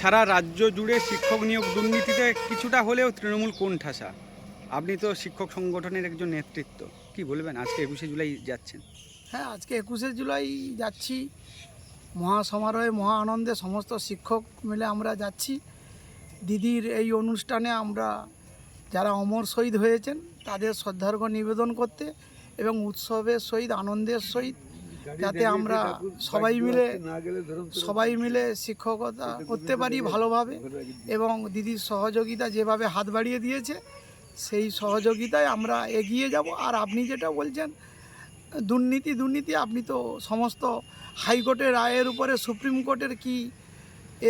সারা রাজ্য জুড়ে শিক্ষক নিয়োগ দুর্নীতিতে কিছুটা হলেও তৃণমূল কোন ঠাসা আপনি তো শিক্ষক সংগঠনের একজন নেতৃত্ব। কি বলবেন? আজকে একুশে জুলাই যাচ্ছেন। হ্যাঁ আজকে একুশে জুলাই যাচ্ছি। মহা সমারোহে মহা আনন্দে সমস্ত শিক্ষক মিলে আমরা যাচ্ছি। দিদির এই অনুষ্ঠানে আমরা যারা অমর শহীদ হয়েছেন, তাদের শ্রদ্ধার্ঘ্য নিবেদন করতে এবং উৎসবের সহিত, আনন্দের সহিত যাতে আমরা সবাই মিলে সবাই মিলে শিক্ষকতা করতে পারি ভালোভাবে এবং দিদির সহযোগিতা যেভাবে হাত বাড়িয়ে দিয়েছে সেই সহযোগিতায় আমরা এগিয়ে যাব। আর আপনি যেটা বলছেন দুর্নীতি দুর্নীতি আপনি তো সমস্ত হাইকোর্টের রায়ের উপরে সুপ্রিম কোর্টের কি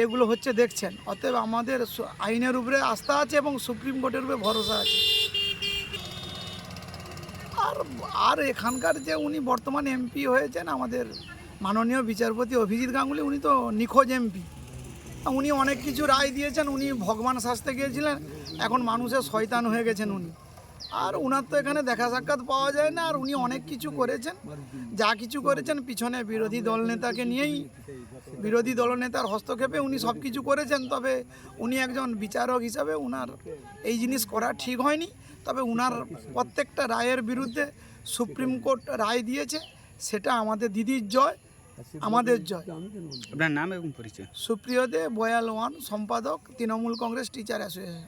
এগুলো হচ্ছে দেখছেন। অতএব আমাদের আইনের উপরে আস্থা আছে এবং সুপ্রিম কোর্টের উপরে ভরসা আছে। আর আর এখানকার যে উনি বর্তমান এমপি হয়েছেন, আমাদের মাননীয় বিচারপতি অভিজিৎ গাঙ্গুলি, উনি তো নিখোঁজ এমপি উনি অনেক কিছু রায় দিয়েছেন, উনি ভগবান সাজতে গিয়েছিলেন, এখন মানুষের শয়তান হয়ে গেছেন উনি। আর উনার তো এখানে দেখা সাক্ষাৎ পাওয়া যায় না, আর উনি অনেক কিছু করেছেন, যা কিছু করেছেন, পিছনে বিরোধী দলনেতাকে নিয়েই, বিরোধী দলনেতার হস্তক্ষেপে উনি সব কিছু করেছেন, তবে উনি একজন বিচারক হিসাবে উনার এই জিনিস করা ঠিক হয়নি। তবে উনার প্রত্যেকটা রায়ের বিরুদ্ধে সুপ্রিম কোর্ট রায় দিয়েছে সেটা আমাদের দিদির জয় আমাদের জয়। আপনার নাম এবং পরিচয়? সুপ্রিয় দে বয়াল ওয়ান সম্পাদক তৃণমূল কংগ্রেস টিচার অ্যাসোসিয়েশন।